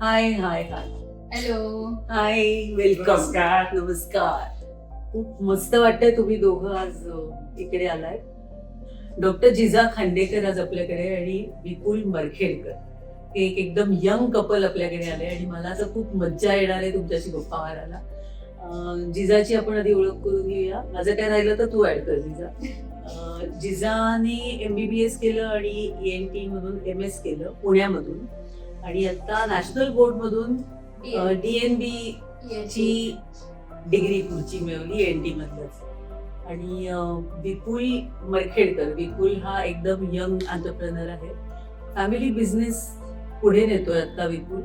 हाय हाय hi hello hi welcome नमस्कार. नमस्कार. खूप मस्त वाटतंय तुम्ही दोघं आज अ, इकडे आलाय डॉक्टर जिजा खांडेकर आज आपल्याकडे आणि विपुल मरखेडकर हे एक एकदम यंग कपल आपल्याकडे आले आणि मला असं खूप मज्जा येणार आहे तुमच्याशी गप्पा मारायला. अ, जिजाची आपण आधी ओळख करून घेऊया. माझं काय राहिलं तर तू ऍड कर जिजा. अ, जिजाने एम बी बी एस केलं आणि E एन टी मधून एम एस केलं पुण्यामधून. आणि आता नॅशनल बोर्डमधून डी एन बी ची डिग्री पुढची मिळवली एन टी मधलंच आणि विपुल मरखेडकर विपुल हा एकदम यंग एंटरप्रेनर आहे. फॅमिली बिझनेस पुढे नेतोय आता विपुल.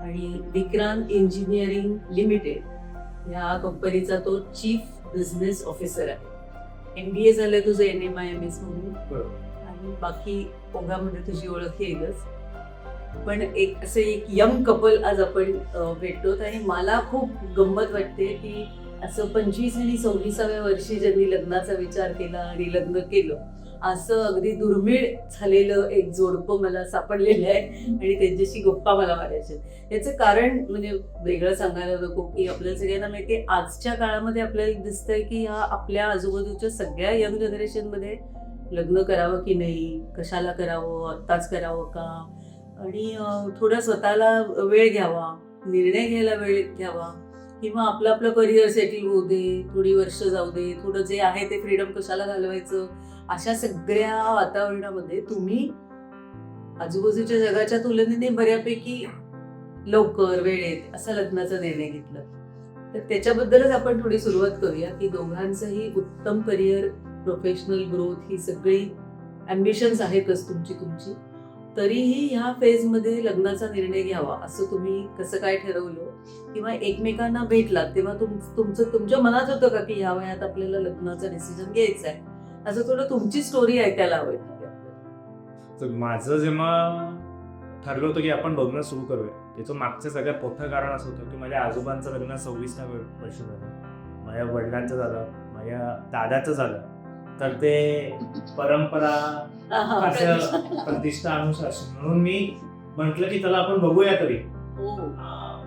आणि विक्रांत इंजिनिअरिंग लिमिटेड या कंपनीचा तो चीफ बिझनेस ऑफिसर आहे. एम बी ए झालंय तुझं N M I M S म्हणून. आणि बाकी ओघामध्ये तुझी ओळख येईलच. पण एक असं एक यंग कपल आज आपण भेटतो भेटतोत आणि मला खूप गंमत वाटते की असं पंचवीस आणि सव्वीसाव्या वर्षी ज्यांनी लग्नाचा विचार केला आणि लग्न केलं असं अगदी दुर्मिळ झालेलं एक जोडपं मला सापडलेलं आहे आणि त्यांच्याशी गप्पा मला मारायचे याचं कारण म्हणजे वेगळं सांगायला नको की आपल्याला सगळ्यांना माहिती आजच्या काळामध्ये आपल्याला दिसतंय की ह्या आपल्या आजूबाजूच्या सगळ्या यंग जनरेशनमध्ये लग्न करावं की नाही कशाला करावं आत्ताच करावं का? आणि थोडा स्वतःला वेळ घ्यावा निर्णय घ्यायला वेळ घ्यावा किंवा आपलं आपलं करिअर सेटल होऊ दे थोडी वर्ष जाऊ दे थोडं जे आहे ते फ्रीडम कशाला घालवायचं? अशा सगळ्या वातावरणामध्ये तुम्ही आजूबाजूच्या जगाच्या तुलनेने बऱ्यापैकी लवकर वेळेत असा लग्नाचा निर्णय घेतला. तर त्याच्याबद्दलच आपण थोडी सुरुवात करूया की दोघांचंही उत्तम करिअर प्रोफेशनल ग्रोथ ही सगळी ॲम्बिशन्स आहेतच तुमची तुमची तरीही ह्या फेजमध्ये लग्नाचा निर्णय घ्यावा असं तुम्ही कसं काय ठरवलं? किंवा एकमेकांना भेटलात तेव्हा तुम तुमचं तुमच्या मनात होतं का की ह्या वयात आपल्याला लग्नाचा डिसिजन घ्यायचा आहे? असं थोडं तुमची स्टोरी ऐकायला आवडेल तर माझं जेव्हा ठरलं होतं की आपण बघणं सुरू करूया त्याचं मागचं सगळ्यात मोठं कारण असं होतं की माझ्या आजोबांचं लग्न सव्वीस वर्ष झालं. माझ्या वडिलांचं झालं माझ्या दादाचं झालं. तर ते परंपरा असं प्रतिष्ठा. अनुशासन म्हणून मी म्हटलं की चला आपण बघूया तरी. हो.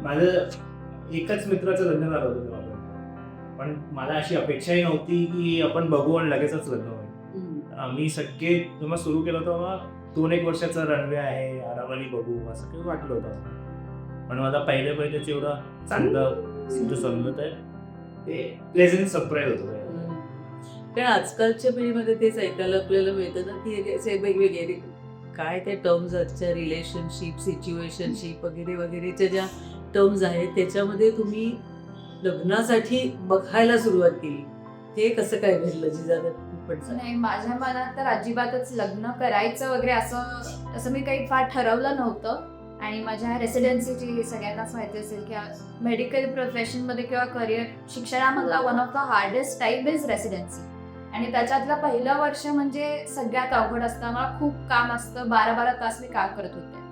माझं एकच मित्राचं लग्न झालं होतं तेव्हा पण मला अशी अपेक्षाही नव्हती की आपण बघू आणि लगेचच लग्न होईल. आम्ही सगळे जेव्हा सुरू केलं तेव्हा दोन एक वर्षाचा रनवे आहे आरामाने बघू असं काही वाटलं होतं. पण मला पहिले पहिलेच एवढं चांगलं समजत आहे ते प्लेझेंट सरप्राईज होतं. कारण आजकालच्या पिढीमध्ये तेच ऐकायला आपल्याला मिळतं ना की असे वेगवेगळे काय ते टर्म्स आजच्या रिलेशनशिप सिच्युएशनशिप वगैरे वगैरेच्या ज्या टर्म्स आहेत त्याच्यामध्ये तुम्ही लग्नासाठी बघायला सुरुवात केली. ते कसं काय घडलं जिजादा पण नाही माझ्या मनात तर अजिबातच लग्न करायचं वगैरे असं असं मी काही फार ठरवलं नव्हतं. आणि माझ्या रेसिडेन्सीची सगळ्यांनाच माहिती असेल की मेडिकल प्रोफेशनमध्ये किंवा career शिक्षणामधला one of the hardest type is residency आणि त्याच्यातलं पहिलं वर्ष म्हणजे सगळ्यात अवघड असतं. मला खूप काम असतं. बारा बारा तास मी काम करत होते.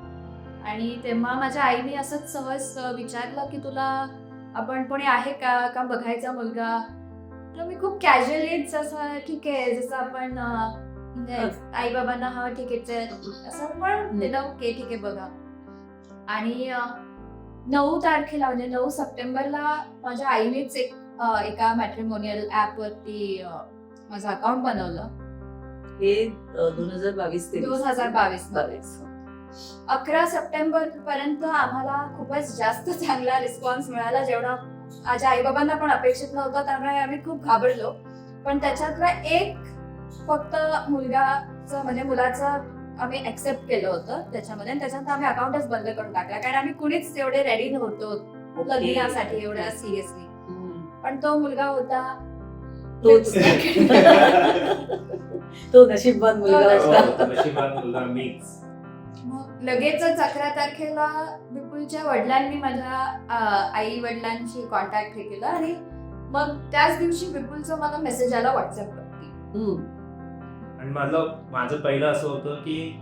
आणि तेव्हा माझ्या आईने असंच सहज विचारलं की तुला आपण कोणी आहे का? का बघायचा मुलगा? तर मी खूप कॅज्युअलीच असं ठीक आहे जसं आपण आई बाबांना हा. ठीक आहे असं पण ओके ठीक आहे बघा. आणि नऊ तारखेला म्हणजे नऊ सप्टेंबरला माझ्या आईनेच एक एका मॅट्रिमोनियल ॲपवरती माझं अकाउंट बनवलं. हे दोन हजार बावीस ते दोन हजार बावीसमध्ये. अकरा सप्टेंबर पर्यंत आम्हाला खूपच जास्त चांगला रिस्पॉन्स मिळाला जेवढा माझ्या आईबाबांना पण अपेक्षित नव्हता त्यामुळे आम्ही खूप घाबरलो. पण त्याच्यातला एक फक्त मुलगाचं म्हणजे मुलाचं आम्ही ऍक्सेप्ट केलं होतं त्याच्यामध्ये आणि त्याच्यानंतर आम्ही अकाउंटच बंद करून टाकला कारण आम्ही कुणीच तेवढे रेडी नव्हतो. लग्नासाठी एवढ्या सिरियसली पण तो मुलगा होता तोच. तो नशीबवान मुलगा मिक्स मग लगेचच अकरा तारखेला विपुलच्या वडिलांनी माझ्या आई वडिलांशी कॉन्टॅक्ट हे केला आणि मग त्याच दिवशी विपुलचा मला मेसेज आला व्हॉट्सअपवरती हम्म. आणि माझं माझं पहिलं असं होतं की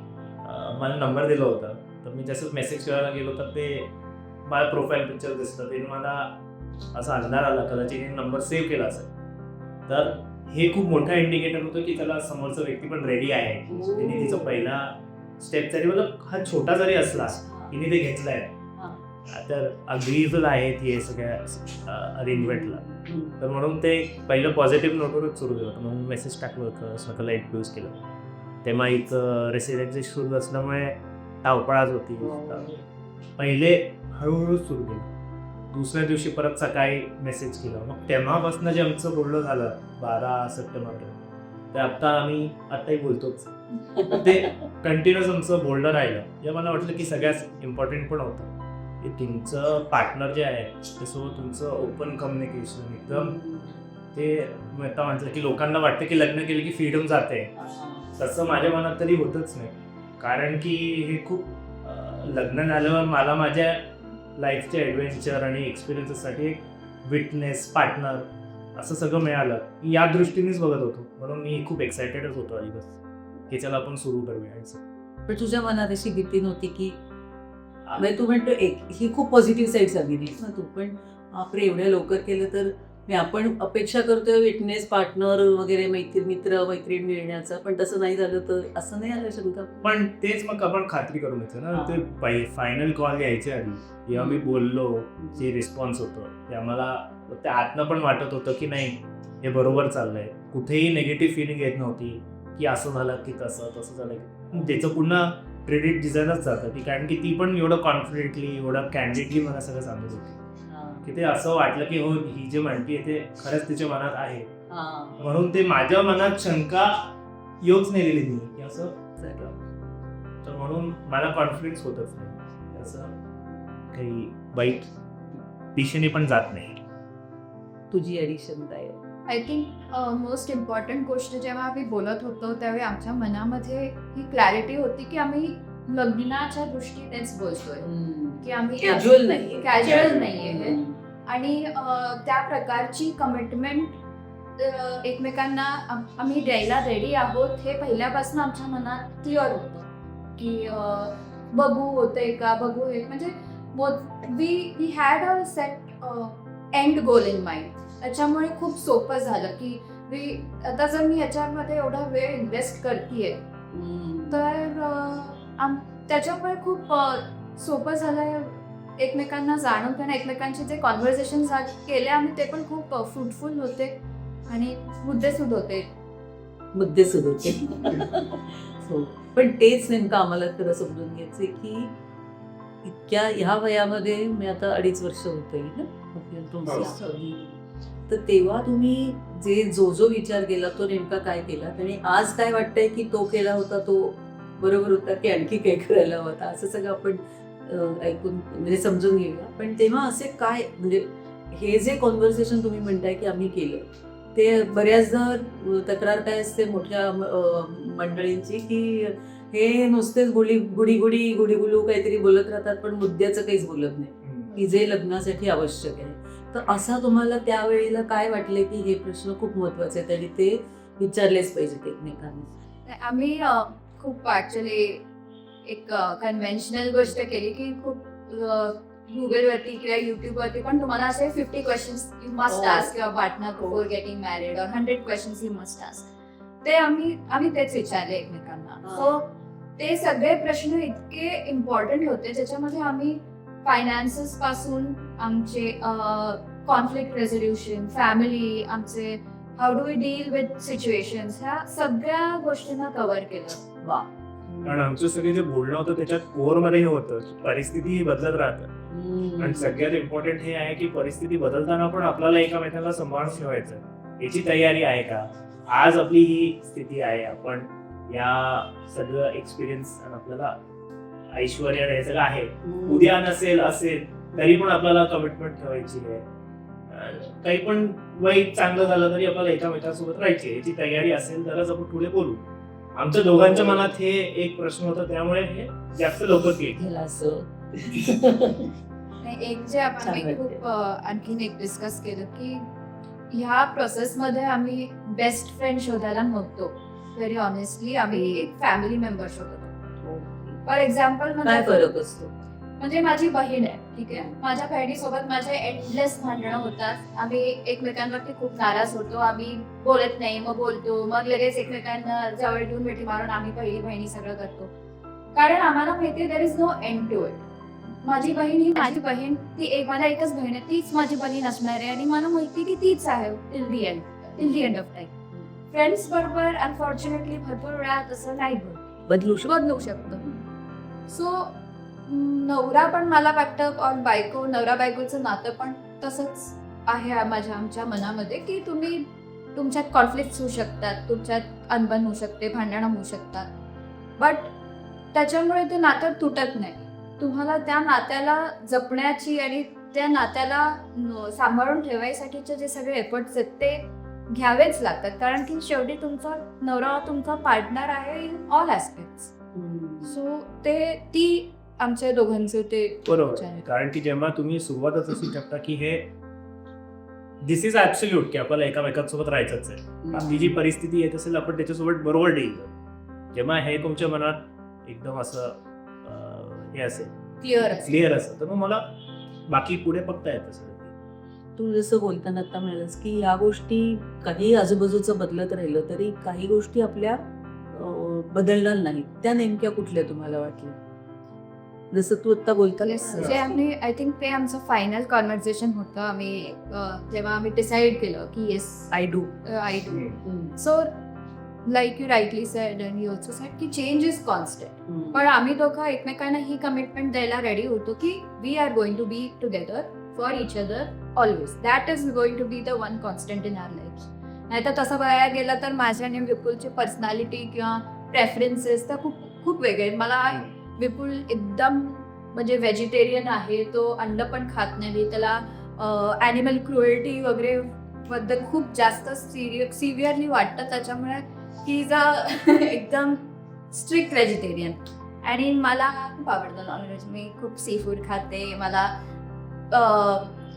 अं, मला नंबर दिला होता. तर मी जसंच मेसेज करायला गेलो तर ते मला प्रोफाईल पिक्चर दिसलं. ते मला असा अंधार आला कदाचित नंबर सेव्ह केला असेल. तर हे खूप मोठा इंडिकेटर होतं की त्याला समोरचा व्यक्ती पण रेडी आहे. त्यांनी तिचा पहिला स्टेप जरी मतलब हा छोटा जरी असला तिने ते घेतलाय. हा. तर अग्रीजल आहेत हे सगळ्या अरेंजमेंटला. तर म्हणून ते पहिलं पॉझिटिव्ह नोटवरच सुरू केलं. होतं म्हणून मेसेज टाकलं होतं स्वतःला इंट्रोड्यूस केलं. तेव्हा एक रेसिडेन्सी सुरू असल्यामुळे धावपळाच होती. पहिले हळूहळू सुरू केलं. दुसऱ्या दिवशी परत सकाळी मेसेज केला. मग तेव्हापासून जे आमचं बोलणं झालं बारा सप्टेंबर. ते आता आम्ही आताही बोलतोच. ते कंटिन्युअस आमचं बोलणं राहिलं. हे मला वाटलं की सगळ्यात इम्पॉर्टंट पण होतं. की तुमचं पार्टनर जे आहे त्यासोबत तुमचं ओपन कम्युनिकेशन एकदम. ते मी आता म्हटलं की लोकांना वाटतं की लग्न केलं की फ्रीडम जाते. तसं माझ्या मनात तरी होतच नाही. कारण की हे खूप लग्न झाल्यावर मला माझ्या लाईफचे ॲडव्हेंचर आणि एक्सपिरियन्सेससाठी एक विटनेस पार्टनर असं सगळं मिळालं. या दृष्टीनेच बघत होतो. म्हणून मी खूप एक्सायटेडच होतो बस. की चला आपण सुरू करूया. पण तुझ्या मनात अशी भीती नव्हती की म्हणजे तू म्हणतो एक ही खूप पॉझिटिव्ह साईड सांगितली ना तू. पण बापरे एवढ्या लवकर केलं तर मी आपण अपेक्षा करतोय विटनेस पार्टनर वगैरे मैत्री मित्र मैत्रीण मिळण्याचं पण तसं नाही झालं तर असं नाही आलं शंका? पण तेच मग आपण खात्री करून घेतो ना. ते फायनल कॉल यायच्या आधी. जेव्हा मी बोललो जे रिस्पॉन्स होतं ते आम्हाला ते आतनं पण वाटत होतं की नाही हे बरोबर चाललंय. कुठेही नेगेटिव्ह फिलिंग येत नव्हती की असं झालं की तसं तसं झालं. की त्याचं पुन्हा क्रेडिट डिझाईनच जातं की कारण की ती पण एवढं कॉन्फिडेंटली एवढं कॅन्डिडली मला सगळं सांगत होती. की ते असं वाटलं की हो ही जे म्हणते ते खरंच तिच्या मनात आहे. म्हणून ते माझ्या मनात शंका येऊच नाही दिली की असं तर म्हणून मला कॉन्फिडन्स होतच नाही. असं काही वाईट दिशेने पण जात नाही. तुझी ॲडिशन काय आहे? आय थिंक मोस्ट इम्पॉर्टंट गोष्ट जेव्हा आम्ही बोलत होतो त्यावेळी आमच्या मनामध्ये ही क्लॅरिटी होती की आम्ही लग्नाच्या दृष्टीनेच बोलतोय. की आम्ही कॅज्युअल नाहीये. कॅज्युअल नाहीये. आणि त्या प्रकारची कमिटमेंट एकमेकांना आम- आम्ही द्यायला रेडी आहोत हे पहिल्यापासून आमच्या मनात क्लिअर होतं. की बघू होतंय का? बघू हे म्हणजे we we had a set and goal in mind त्याच्यामुळे खूप सोपं झालं की वी आता जर मी याच्यामध्ये एवढा वेळ इन्व्हेस्ट करतेय हम्म. तर त्याच्यामुळे खूप सोपं झालं एकमेकांना जाणून घेणं एकमेकांचे जे कॉन्व्हर्सेशन केले आम्ही ते पण खूप फ्रुटफुल होते आणि मुद्देसूद होते. मुद्दे सुरू होते. हो. पण तेच नेमकं आम्हाला खरं समजून घ्यायचे की इतक्या ह्या वयामध्ये मी आता अडीच वर्ष होत ना? तर तेव्हा तुम्ही जे जो जो विचार केला तो नेमका काय केला? आणि आज काय वाटतंय की तो केला होता तो बरोबर होता की आणखी काय करायला होता असं सगळं आपण ऐकून म्हणजे समजून घेऊया. पण तेव्हा असे काय म्हणजे हे जे कॉन्व्हर्सेशन तुम्ही म्हणताय की आम्ही केलं ते बऱ्याचदा तक्रार काय असते मोठ्या मंडळींची की हे नुसतेच गुडी गुडी गुडी गुडी गुलू काहीतरी बोलत राहतात पण मुद्द्याचं काहीच बोलत नाही. की जे लग्नासाठी आवश्यक आहे. तर असा तुम्हाला त्यावेळेला काय वाटले की हे प्रश्न खूप महत्त्वाचे आहेत आणि ते विचारलेच पाहिजेत एकमेकांना? आम्ही खूप ऍक्च्युली एक कन्व्हेन्शनल गोष्ट केली की खूप गुगलवरती किंवा युट्यूबवरती पण तुम्हाला असे fifty questions you must. Task किंवा पार्टनर बिफोर गेटिंग मॅरिड और hundred questions you must task ते आम्ही आम्ही तेच विचारले एकमेकांना. सो ते सगळे प्रश्न इतके इम्पॉर्टंट होते ज्याच्यामध्ये आम्ही फायनान्सेस पासून आमचे कॉन्फ्लिक्ट रेझोल्युशन फॅमिली आमचे how do we deal with situations ह्या सगळ्या गोष्टींना कव्हर केलं वा कारण आमचं सगळे जे बोलणं होतं त्याच्यात कोरमध्ये हे होतं परिस्थिती ही बदलत राहतं. आणि सगळ्यात इम्पॉर्टंट हे आहे की परिस्थिती बदलताना पण आपल्याला एकामेकाला सांभाळून ठेवायचं याची तयारी आहे का? आज आपली ही स्थिती आहे. आपण या सगळं एक्सपिरियन्स आपल्याला ऐश्वर हे सगळं आहे. उद्या नसेल असेल तरी पण आपल्याला कमिटमेंट ठेवायची आहे. काही पण वाईट चांगलं झालं तरी आपल्याला एकामेकांसोबत राहायची. याची तयारी असेल तरच आपण पुढे बोलू. आमच्या दोघांच्या मनात हे एक प्रश्न होता त्यामुळे हे जास्त लवकर गेले असं. एक जे आपण छान. खूप अ, आणखीन एक डिस्कस केलं की ह्या प्रोसेसमध्ये आम्ही बेस्ट फ्रेंड शोधायला नव्हतो. व्हेरी ऑनेस्टली आम्ही एक फॅमिली मेंबर शोधत होतो. फॉर एक्झाम्पल काय म्हणजे फरक असतो? म्हणजे माझी बहीण आहे ठीक आहे? माझ्या बहिणीसोबत माझे एंडलेस भांडणं होतात. आम्ही एकमेकांवरती खूप नाराज होतो. आम्ही बोलत नाही मग बोलतो मग लगेच एकमेकांना जवळ घेऊन मिठी मारून आम्ही पहिली बहिणी सगळं करतो. कारण आम्हाला माहितीये there is no end to it माझी बहीण ही माझी बहीण ती एक मला एकच बहीण आहे तीच माझी बहीण असणार आहे. आणि मला माहिती की तीच आहे till the end till the end of time friends बरोबर अनफॉर्च्युनेटली भरपूर वेळा तसं नाही बदलू बदलू शकतो. सो नवरा पण मला वाटतं और बायको नवरा बायकोचं नातं पण तसंच आहे माझ्या आमच्या मनामध्ये की तुम्ही तुमच्यात कॉन्फ्लिक्ट होऊ शकतात तुमच्यात अनबन होऊ शकते भांडणं होऊ शकतात. बट त्याच्यामुळे ते नातं तुटत नाही. तुम्हाला त्या नात्याला जपण्याची आणि त्या नात्याला सांभाळून ठेवायसाठीचे जे सगळे एफर्ट्स आहेत ते घ्यावेच लागतात. कारण की शेवटी तुमचा नवरा तुमचा पार्टनर आहे इन ऑल ॲस्पेक्ट्स सो ते ती आमच्या दोघांचे ते बरोबर. कारण की जेव्हा तुम्ही सुरुवातच असू शकता की हे दिस इज ऍब्सोल्यूट की आपल्याला एकामेकांसोबत राहायचंच आहे. आपली जी परिस्थिती येत असेल आपण त्याच्यासोबत बरोबर डील करू. जेव्हा हे तुमच्या मनात एकदम असं हे असेल. क्लिअर क्लिअर असेल. तर मग मला बाकी पुढे बघता येतं सगळं. तू जसं बोलताना आता म्हणालस की ह्या गोष्टी काही आजूबाजूचं बदलत राहिलं तरी काही गोष्टी आपल्या बदलणार नाहीत. त्या नेमक्या कुठल्या तुम्हाला वाटल्या? जसं तू आता बोलतानास जे आम्ही आय थिंक ते आमचं फायनल कॉन्व्हर्सेशन होतं. आम्ही अं, जेव्हा आम्ही डिसाईड केलं की yes I do I do so like you rightly said and you also said की चेंज इज कॉन्स्टंट पण आम्ही दोघं एकमेकांना ही कमिटमेंट द्यायला रेडी होतो की we are going to be together for each other always that is going to be the one constant in our life नाही तर तसं बघायला गेलं तर माझ्या आणि विपुलची पर्सनॅलिटी किंवा प्रेफरन्सेस त्या खूप खूप वेगळे मला विपुल एकदम म्हणजे व्हेजिटेरियन आहे तो अंड पण खात नाही त्याला ॲनिमल क्रुएल्टी वगैरे बद्दल खूप जास्त सिरिय सिव्हिअरली वाटतं. त्याच्यामुळे ही इज अ एकदम स्ट्रिक्ट व्हेजिटेरियन आणि मला खूप आवडतं नॉनव्हेज मी खूप सी फूड खाते मला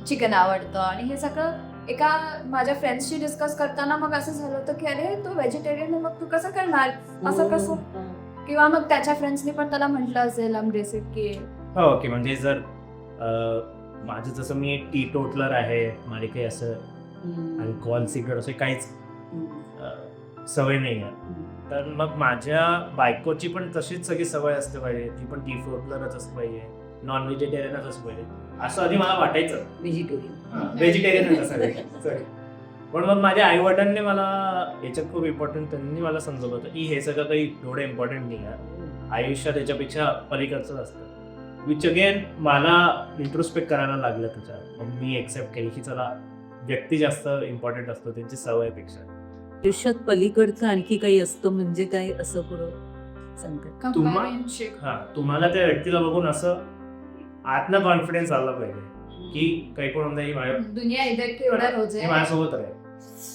चिकन आवडतं. आणि हे सगळं एका माझ्या फ्रेंड्सशी डिस्कस करताना मग असं झालं होतं की अरे तो व्हेजिटेरियन मग तू कसं करणार? असं कसं? किंवा मग त्याच्या फ्रेंड्सनी पण त्याला म्हटलं असेल आमरेसिक की हो की म्हणजे जर अं, माझं जसं मी टी टोटलर आहे माझे काही असं अल्कोहोल सिगरेट असे काहीच अं, सवय नाही आहे. तर मग माझ्या बायकोची पण तशीच सगळी सवय असते पाहिजे. ती पण टी टोटलरच असली पाहिजे. नॉन व्हेजिटेरियनच असलं पाहिजे. असं आधी मला वाटायचं. व्हेजिटेरियन व्हेजिटेरियन सॉरी सॉरी पण मग माझ्या आई वडिलांनी मला याच्यात खूप इम्पॉर्टंट त्यांनी मला समजवलं होतं की हे सगळं काही एवढं इम्पॉर्टंट नाही आहे. आयुष्यात त्याच्यापेक्षा पलीकडचं असतं. विच अगेन मला इंट्रोस्पेक्ट करायला लागलं त्याच्यात. मग मी एक्सेप्ट केली की चला व्यक्ती जास्त इम्पॉर्टंट असतो त्यांची सवयपेक्षा. आयुष्यात पलीकडचं आणखी काही असतं म्हणजे काय असं पुढं सांगतात तुम्हा- companionship. हा तुम्हाला त्या व्यक्तीला बघून असं आतनं कॉन्फिडन्स आला पाहिजे की काही कोण माझ्या दुनिया इधर की हे माझ्यासोबत आहे.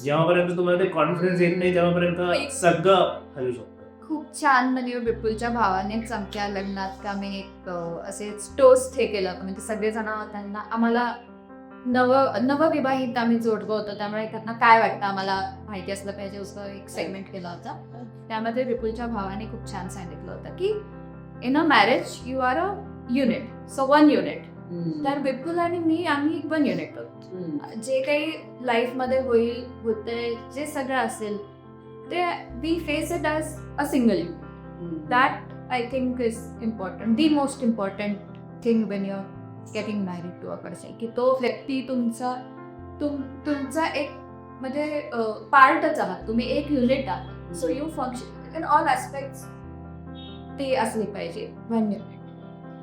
जेव्हापर्यंत तुम्हाला ते कॉन्फिडन्स येत नाही तेव्हापर्यंत सगळं हलू शकतं. खूप छान म्हणजे विपुलच्या भावानेच आमच्या लग्नात आम्ही एक अं, असे टोस्ट हे केलं. होतं म्हणजे सगळेजण त्यांना आम्हाला नव नवविवाहित आम्ही जोडलं होतं त्यामुळे त्यांना काय वाटतं? आम्हाला माहिती असलं पाहिजे असं एक सेगमेंट केलं होतं. त्यामध्ये विपुलच्या भावाने खूप छान सांगितलं होतं की in a marriage you are a unit so one unit तर विपुल आणि मी आम्ही एक वन युनिट आहोत जे काही लाईफमध्ये होईल होते जे सगळं असेल ते we face it as a single you that I think is important the most important thing when you are getting married to a person की तो व्यक्ती तुमचा तुम तुमचा एक म्हणजे पार्टच आहात. तुम्ही एक युनिट आहात. So you function in all aspects ते असले पाहिजे. वन युनिट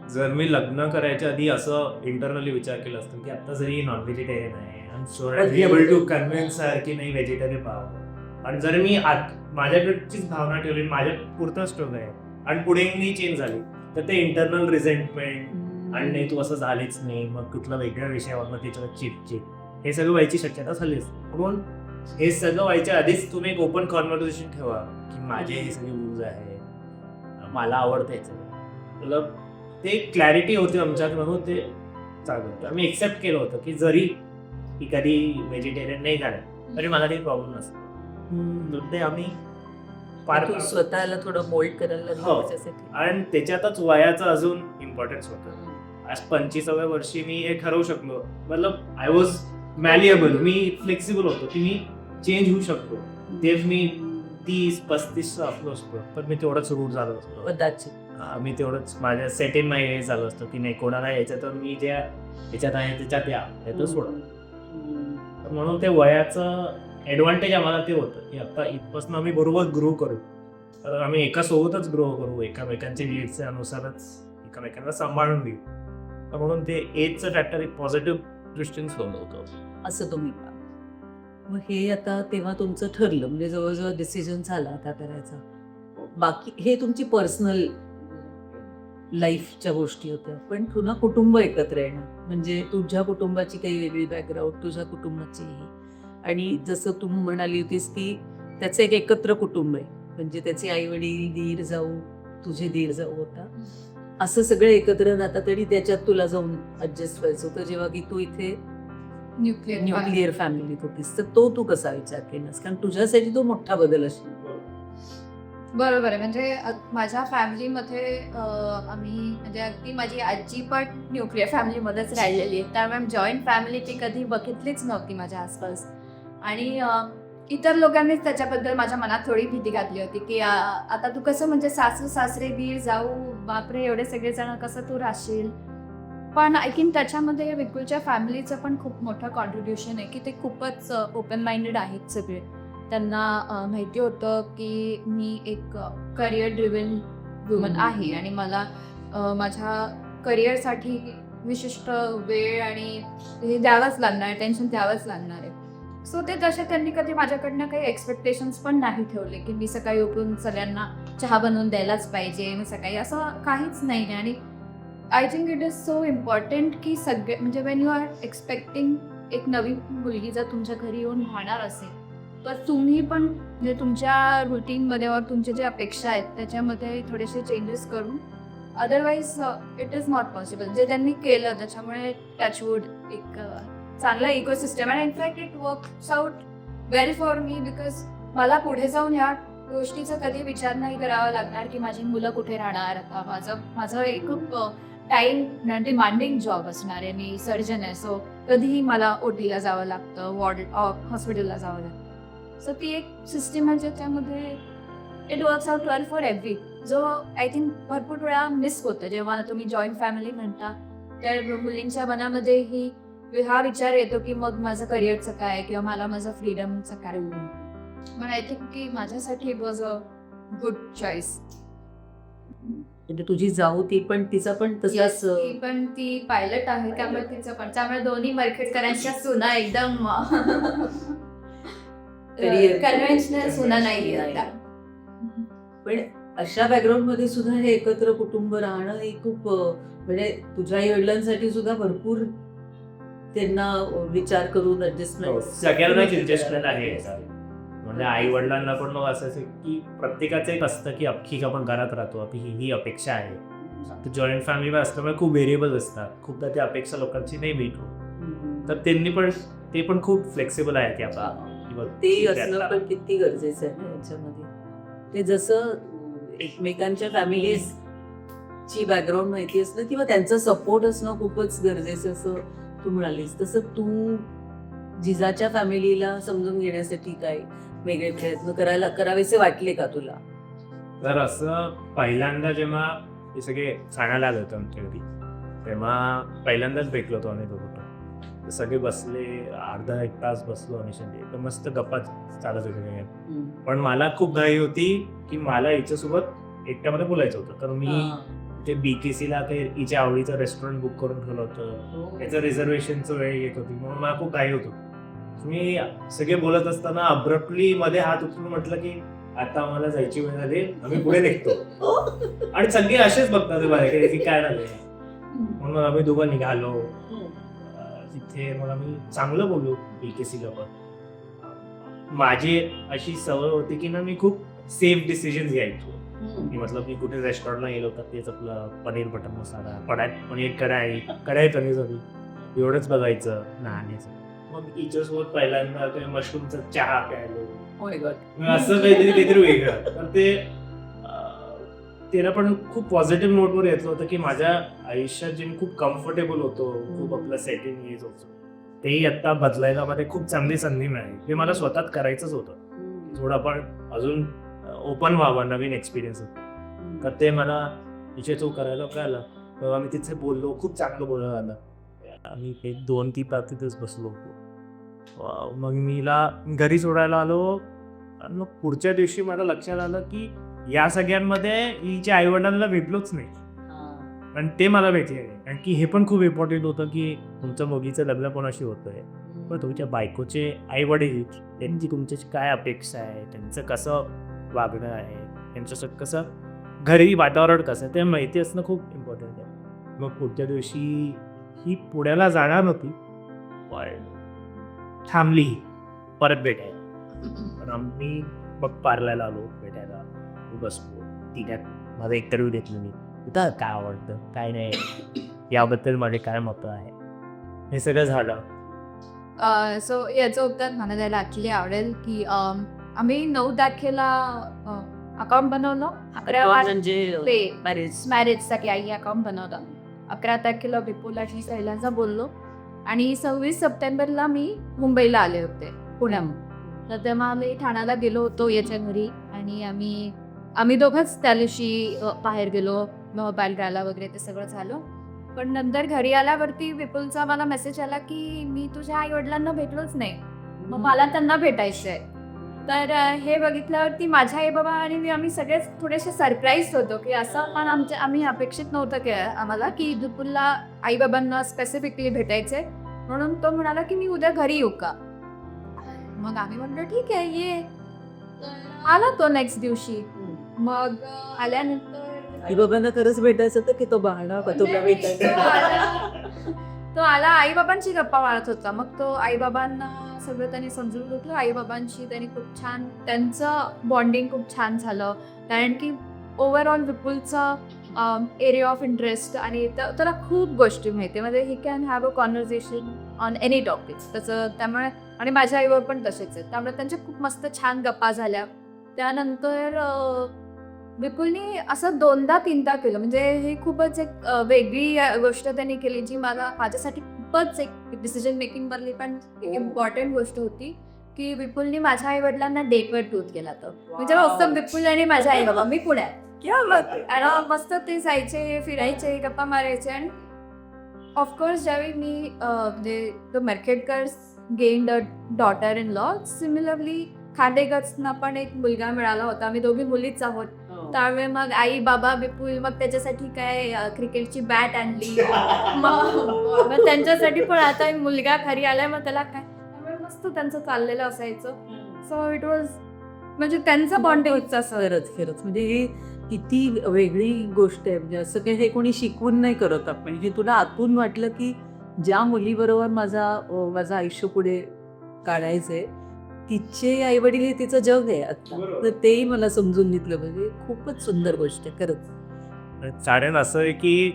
जर मी लग्न करायच्या आधी असं इंटरनली विचार केला असतं की आता जरी नॉन व्हेजिटेरियन आहे I am be able to convince की नाही व्हेजिटेरियन पाहावं आणि जर मी आत माझ्याकडचीच भावना ठेवली माझ्या पुरतं स्टोक आहे आणि पुढे मी चेंज झाली तर ते इंटरनल रिझेंटमेंट आणि नाही तू असं झालीच नाही मग कुठला वेगळ्या विषयावर मग त्याच्यावर चिट हे सगळं व्हायची शक्यता झाली असते म्हणून हे सगळं व्हायच्या आधीच तुम्ही एक ओपन कॉन्व्हर्सेशन ठेवा की माझे हे सगळे व्ह्यूज आहे मला आवडतं सगळं मतलब ते क्लॅरिटी होती आमच्यात म्हणून ते चालू होतं. आम्ही एक्सेप्ट केलं होतं की जरी ही कधी व्हेजिटेरियन नाही झालं तरी मला काही प्रॉब्लेम नसतो ते आम्ही पार स्वतःला थोडं मोल्ड करायला लागला हो. आणि त्याच्यातच वयाचं अजून इम्पॉर्टन्स होतं. आज पंचवीसाव्या वर्षी मी हे ठरवू शकलो. मतलब आय वॉज मॅलिएबल मी फ्लेक्सिबल होतो. की मी चेंज होऊ शकतो. तेच मी तीस पस्तीस असलो असतो. पण मी तेवढंच रूट झालो असतो. मी तेवढंच माझ्या सेट इन माय हे चालू असतं की नाही कोणाला यायचं तर मी ज्या याच्यात आहे त्याच्यात या हे तर सोडा. तर म्हणून ते वयाचं ॲडव्हान्टेज आम्हाला ते होतं की आता इथपासून आम्ही बरोबर ग्रो करू. तर आम्ही एका सोबतच ग्रो करू एकामेकांच्या नीड्सच्या अनुसारच एकामेकांना सांभाळून देऊ तर म्हणून ते एजचं फॅक्टर एक पॉझिटिव्ह दृष्टीने सोडलं होतं. असं तुम्ही. मग हे आता तेव्हा तुमचं ठरलं म्हणजे जवळजवळ डिसिजन झाला आता करायचा. बाकी हे तुमची पर्सनल लाईफच्या गोष्टी होत्या. पण पुन्हा कुटुंब एकत्र येणं म्हणजे तुझ्या कुटुंबाची काही वेगळी बॅकग्राऊंड तुझ्या कुटुंबाची. आणि जसं तू म्हणाली होतीस की त्याचं एक एकत्र कुटुंब आहे. म्हणजे त्याचे आई वडील दीर जाऊ तुझे दीर जाऊ होता. असं सगळं एकत्र राहतात आणि त्याच्यात तुला जाऊन ऍडजस्ट व्हायचं होतं जेव्हा की तू इथे न्यूक्लिअर न्यूक्लिअर फॅमिलीत होतीस. तर तो तू कसा विचार केलास? कारण तुझ्यासाठी तो मोठा बदल असेल. बरोबर आहे. म्हणजे माझ्या फॅमिलीमध्ये आम्ही म्हणजे अगदी माझी आजी पण न्यूक्लिअर फॅमिलीमध्येच राहिलेली आहे. त्यामुळे जॉईंट फॅमिली ती कधी बघितलीच नव्हती माझ्या आसपास. आणि इतर लोकांनीच त्याच्याबद्दल माझ्या मनात थोडी भीती घातली होती की आता तू कसं म्हणजे सासू सासरे बीर जाऊ बापरे एवढे सगळेजण कसं तू राहशील? पण आय थिंक त्याच्यामध्ये विकुलच्या फॅमिलीचं पण खूप मोठं कॉन्ट्रीब्युशन आहे की ते खूपच ओपन माइंडेड आहेत सगळे. त्यांना माहिती होतं की मी एक करिअर ड्रिव्हन वुमन. आहे आणि मला माझ्या करिअरसाठी विशिष्ट वेळ आणि हे द्यावंच लागणार आहे टेन्शन द्यावंच लागणार आहे सो ते तसे त्यांनी कधी माझ्याकडनं काही एक्सपेक्टेशन्स पण नाही ठेवले की मी सकाळी उठून सगळ्यांना चहा बनवून द्यायलाच पाहिजे मी सकाळी असं काहीच नाही आहे आणि I think it is so important की सगळे म्हणजे वेन यू आर एक्सपेक्टिंग एक नवी मुलगी जर तुमच्या घरी येऊन राहणार असेल तर तुम्ही पण म्हणजे तुमच्या रुटीनमध्ये वर तुमच्या ज्या अपेक्षा आहेत त्याच्यामध्ये थोडेसे चेंजेस करून otherwise it is not possible जे त्यांनी केलं त्याच्यामुळे टचवूड एक चांगला ecosystem and in fact it works out well for me because मला पुढे जाऊन ह्या गोष्टीचा कधी विचार नाही करावा लागणार की माझी मुलं कुठे राहणार. आता माझं माझं एक खूप टाईम डिमांडिंग जॉब असणार आहे. मी सर्जन आहे सो कधीही मला ओटीला जावं लागतं वॉर्ड हॉस्पिटलला जावं लागतं. सो ती एक सिस्टीम आहे ज्याच्यामध्ये it works out well for every जो आय थिंक भरपूर वेळा मिस होतं. जेव्हा तुम्ही जॉईंट फॅमिली म्हणता तर मुलींच्या मनामध्ये ही हा विचार येतो की मग माझं करिअरचं काय? किंवा मला माझं फ्रीडमचं काय? पण आय थिंक की माझ्यासाठी वॉज अ गुड चॉईस म्हणजे तुझी जाऊ ती पण तिचा पण तसाच ती पण ती पायलट आहे. त्यामुळे तिचं पण. त्यामुळे दोन्ही मर्खेडकरांच्या सुना एकदम. कन्व्हेन्शनल सुना नाही. पण अशा बॅकग्राऊंडमध्ये सुद्धा हे एकत्र कुटुंब राहणं हे खूप म्हणजे तुझ्या आई वडिलांसाठी सुद्धा भरपूर त्यांना विचार करून हो, ऍडजस्टमेंट सगळ्यांनाच इंटरेस्टमेंट आहे. म्हणजे आई वडिलांना पण मग असं असेल की प्रत्येकाचं एक असतं की अख्खी आपण घरात राहतो. आपली ही ही अपेक्षा आहे. जॉईंट फॅमिलीमध्ये असल्यामुळे खूप व्हेरिएबल असतात. खूपदा त्या अपेक्षा लोकांची नाही भेटू तर त्यांनी पण ते पण खूप फ्लेक्सिबल आहे की बघ, ते असणं. पण किती गरजेचं आहे ना याच्यामध्ये. ते जसं एकमेकांच्या फॅमिलीज ची बॅकग्राऊंड माहिती असणं किंवा त्यांचा सपोर्ट असणं खूपच गरजेचं असं तू म्हणालीस. तसं तू जिजाच्या फॅमिलीला समजून घेण्यासाठी काय वेगळे प्रयत्न करायला करावेसे वाटले का तुला? तर असं पहिल्यांदा जेव्हा हे सगळे ठाण्याला आलं होतं आमच्या घरी तेव्हा पहिल्यांदाच भेटलो होतो आम्ही दोघं. सगळे बसले अर्धा एक तास बसलो सगळे. तर मस्त गप्पा चालत होते. पण मला खूप घाई होती की मला हिच्यासोबत एकट्यामध्ये बोलायचं होतं. तर मी ते बीकेसीला ते हिच्या आवडीचं रेस्टॉरंट बुक करून ठेवलं होतं. त्याचं रिझर्वेशनचं वेळ येत होती. म्हणून मला खूप घाई होतो मी सगळे बोलत असताना अब्रप्टली मध्ये हात उचलून म्हटलं की आता आम्हाला जायची वेळ झाली. आम्ही पुढे निघतो. आणि सगळे असेच बघतात माझ्याकडे की काय झालंय. म्हणून आम्ही दोघं निघालो. अं, तिथे मग आम्ही चांगलं बोलू बीकेसीला पण माझी अशी सवय होती की ना मी खूप सेफ डिसिजन घ्यायचो. की मतलब मी कुठे रेस्टॉरंटला गेलो तर तेच आपलं पनीर बटर मसाला पडाय पनीर कढाई कढाई पनीर सॉरी एवढंच बघायचं लहानचं मग हिच्यासोबत पहिल्यांदा मशरूमचा चहा प्यायलो. मग असं काहीतरी काहीतरी वेगळं. तर ते त्याला पण खूप पॉझिटिव्ह नोटवर येतलं होतं की माझ्या आयुष्यात जे मी खूप कम्फर्टेबल होतो खूप आपलं सेटिंग येत होतं तेही आत्ता बदलायला मध्ये खूप चांगली संधी मिळाली. हे मला स्वतःच करायचंच होतं. थोडं आपण अजून ओपन व्हावं नवीन एक्सपिरियन्स तर ते मला इथे तो करायला कळलं. तेव्हा मी तिथे बोललो खूप चांगलं बोलणं आलं आम्ही एक दोन ती पाच तिथेच बसलो. वा- मग मीला घरी सोडायला आलो. आणि मग पुढच्या दिवशी मला लक्षात आलं की या सगळ्यांमध्ये हिच्या आईवडिलांना भेटलोच नाही. आणि ते मला भेटले नाही. कारण की हे पण खूप इम्पॉर्टंट होतं की तुमच्या मुलीचं लग्न कोणाशी होतंय? पण तुमच्या बायकोचे आई वडील त्यांची तुमच्याशी काय अपेक्षा आहे? त्यांचं कसं वागणं आहे? त्यांच्यासोबत कसं घरी वातावरण कसं आहे? ते माहिती असणं खूप इम्पॉर्टंट आहे. मग पुढच्या दिवशी ही पुण्याला जाणार नव्हती पण थांबली. परत भेटायला. पण आम्ही मग पार्लायला आलो भेटायला. मी बसलो तिच्यात माझा इंटरव्ह्यू घेतला मी. तुला काय आवडतं? काय नाही. याबद्दल माझे काय मतं आहे? हे सगळं झालं. सो याचं उत्तर मला द्यायला ॲक्च्युली आवडेल की आम्ही नऊ तारखेला अकाउंट बनवलं. अकरा म्हणजे मॅरेज मॅरेजसाठी आई अकाउंट बनवलं. अकरा तारखेला विपुलाशी सैलाचा बोललो. आणि सव्वीस सप्टेंबरला मी मुंबईला आले होते पुण्यात तर तेव्हा आम्ही ठाण्याला गेलो होतो याच्या घरी. आणि आम्ही आम्ही दोघंच त्या दिवशी बाहेर गेलो मोबाईल घ्यायला वगैरे ते सगळं झालं. पण नंतर घरी आल्यावरती विपुलचा मला मेसेज आला की मी तुझ्या आई वडिलांना भेटलोच नाही. मग मला त्यांना भेटायचं आहे तर हे बघितल्यावरती माझ्या आई बाबा आणि मी आम्ही सगळेच थोडेसे सरप्राईज होतो की असं पण आमच्या आम्ही अपेक्षित नव्हतं की आम्हाला की दुपुलला आई बाबांना स्पेसिफिकली भेटायचे म्हणून तो म्हणाला की मी उद्या घरी येऊ का? मग आम्ही म्हणलो ठीक आहे ये. आला तो नेक्स्ट दिवशी. मग आल्यानंतर आई बाबांना खरंच भेटायचं तर की तो बहाणा का तुला भेटायचं? आला- तो आला. आई बाबांची गप्पा मारत होता. मग तो आई बाबांना सगळं त्यांनी समजून घेतलं. आई बाबांशी त्यांनी खूप छान त्यांचं बॉन्डिंग खूप छान झालं. कारण की ओव्हरऑल विपुलचं एरिया ऑफ इंटरेस्ट आणि त्याला खूप गोष्टी माहिती. म्हणजे he can have a conversation on any topic तसं त्यामुळे आणि माझ्या आईवर पण तसेच आहेत. त्यामुळे त्यांच्या खूप मस्त छान गप्पा झाल्या. त्यानंतर विपुलनी असं दोनदा तीनदा केलं. म्हणजे हे खूपच एक वेगळी गोष्ट त्यांनी केली जी मला माझ्यासाठी खूपच एक डिसिजन मेकिंग मधली पण इम्पॉर्टंट गोष्ट होती की विपुलनी माझ्या आई वडिलांना डेटवर टूथ केला तर म्हणजे फक्त विपुल आणि माझ्या आई बाबा मी पुण्यात क्या बात आहे. आणि मस्त ते जायचे फिरायचे गप्पा मारायचे आणि ऑफकोर्स ज्यावेळी मी म्हणजे the Merkatkars gain the daughter in law similarly खांडेगर्सना पण एक मुलगा मिळाला होता. आम्ही दोघी मुलीच आहोत. त्यामुळे मग आई बाबा विपुल मग त्याच्यासाठी काय अ, क्रिकेटची बॅट आणली. मग मग त्यांच्यासाठी पण आता मुलगा घरी आलाय मग त्याला काय? त्यामुळे मस्त त्यांचं चाललेलं असायचं. सो इट वॉज म्हणजे त्यांचं बॉन्डिंग असं खरंच खरंच. म्हणजे ही किती वेगळी गोष्ट आहे. म्हणजे असं काही हे कोणी शिकवून नाही करत आपण. हे तुला आतून वाटलं की ज्या मुलीबरोबर माझा अं, माझं आयुष्य पुढे काढायचंय तिचे आई वडील हे तिचं जग आहे आता. बरोबर. तर तेही मला समजून घेतलं म्हणजे खूपच सुंदर गोष्ट आहे खरंच. चालेल असं आहे की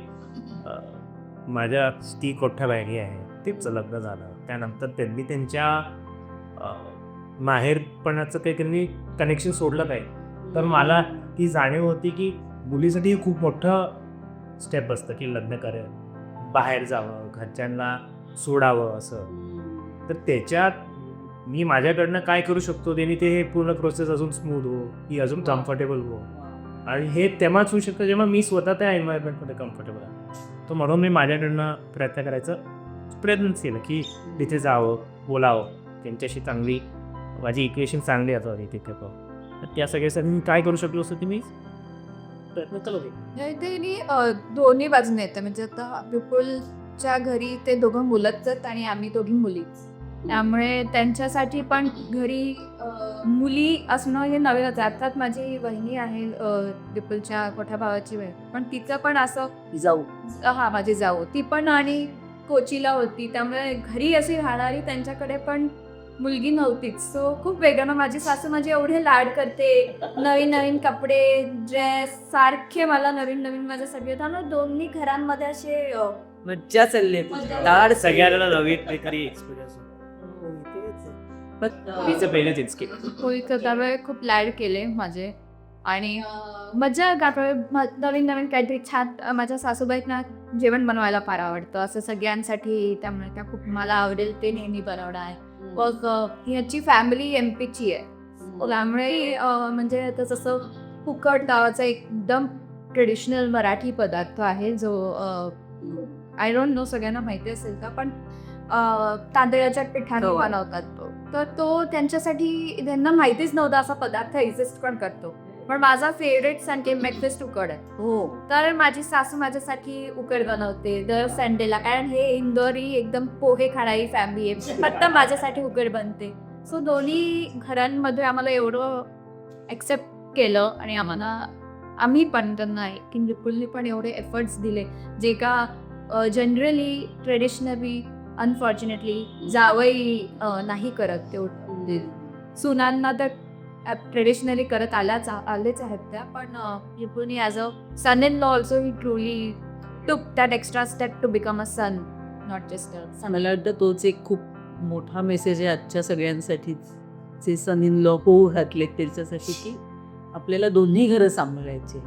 माझ्या ती कोठ्या बॅगी आहे तिचं लग्न झालं. त्यानंतर त्यांनी त्यांच्या माहेरपणाचं काही त्यांनी कनेक्शन सोडलं काय तर मला ती जाणीव होती की मुलीसाठी खूप मोठं स्टेप असतं की लग्न करेल बाहेर जावं घरच्यांना सोडावं असं. तर त्याच्यात मी माझ्याकडनं काय करू शकतो? त्यांनी ते पूर्ण प्रोसेस अजून स्मूथ हो. की अजून कम्फर्टेबल हो. आणि हे तेव्हाच होऊ शकतं जेव्हा मी स्वतः त्या एन्व्हायरमेंटमध्ये कम्फर्टेबल आहे. तर म्हणून मी माझ्याकडनं प्रयत्न करायचा प्रयत्न केलं की तिथे जावं बोलावं. त्यांच्याशी चांगली माझी इक्वेशन चांगली असावी तिथे पण. तर त्या सगळ्यासाठी मी काय करू शकलो असं ते मी प्रयत्न दोन्ही बाजूने येतं. म्हणजे आता विपुलच्या घरी ते दोघं मुलंच आहेत आणि आम्ही दोघी मुलीच. त्यामुळे त्यांच्यासाठी पण घरी मुली असणं हे नवीनच आहे. अर्थात माझी वहिनी आहे विपुलच्या मोठ्या भावाची बहीण पण तिचं पण असं जाऊ हा माझी जाऊ ती पण आणि कोचीला होती. त्यामुळे घरी अशी राहणारी त्यांच्याकडे पण मुलगी नव्हतीच. सो खूप वेगळं मग माझी सासू माझी एवढे लाड करते. नवीन नवीन कपडे ड्रेस सारखे मला नवीन नवीन माझे सगळे त्यामुळे दोन्ही घरांमध्ये असे मज्जा चालली सगळ्याला नवीन काहीतरी एक्सपिरियन्स. पण, पहिलेच की होळीचं त्यावेळी खूप लाड केले माझे. आणि मजा त्यावेळी म- नवीन नवीन काहीतरी छान माझ्या सासूबाईंना जेवण बनवायला फार आवडतं. असं सगळ्यांसाठी त्यामुळे त्या खूप मला आवडेल ते नेहमी बनवणार मग अ, ह्याची फॅमिली एम पीची आहे. त्यामुळे म्हणजे आता जसं फुकट नावाचं एकदम ट्रेडिशनल मराठी पदार्थ आहे जो आय डोंट नो सगळ्यांना माहिती असेल का पण तांदळाच्या पिठाने हो. बनवतात तो. तर तो त्यांच्यासाठी त्यांना माहितीच नव्हता असा पदार्थ एक्झिस्ट पण करतो. पण माझा फेवरेट संडे ब्रेकफास्ट उकड आहे. हो. तर माझी सासू माझ्यासाठी उकड बनवते दर संडेला कारण हे इंदोरी एकदम पोहे खाणारी फॅमिली आहे. फक्त माझ्यासाठी उकड बनते. सो दोन्ही घरांमध्ये आम्हाला एवढं ॲक्सेप्ट केलं आणि आम्हाला आम्ही पण त्यांना की विपुलने पण एवढे एफर्ट्स दिले. जे का जनरली ट्रेडिशनली अनफॉर्च्युनेटली जावई नाही करत. ते सुनांना तर ट्रेडिशनली करत आल्याच आलेच आहेत त्या. पण विपुलनी as a son in law also he truly to that extra step to become a son not just a मला वाटतं तोच एक खूप मोठा मेसेज आहे आजच्या सगळ्यांसाठीच. जे सन इन लॉ होऊ घातले त्याच्यासाठी की आपल्याला दोन्ही घरं सांभाळायची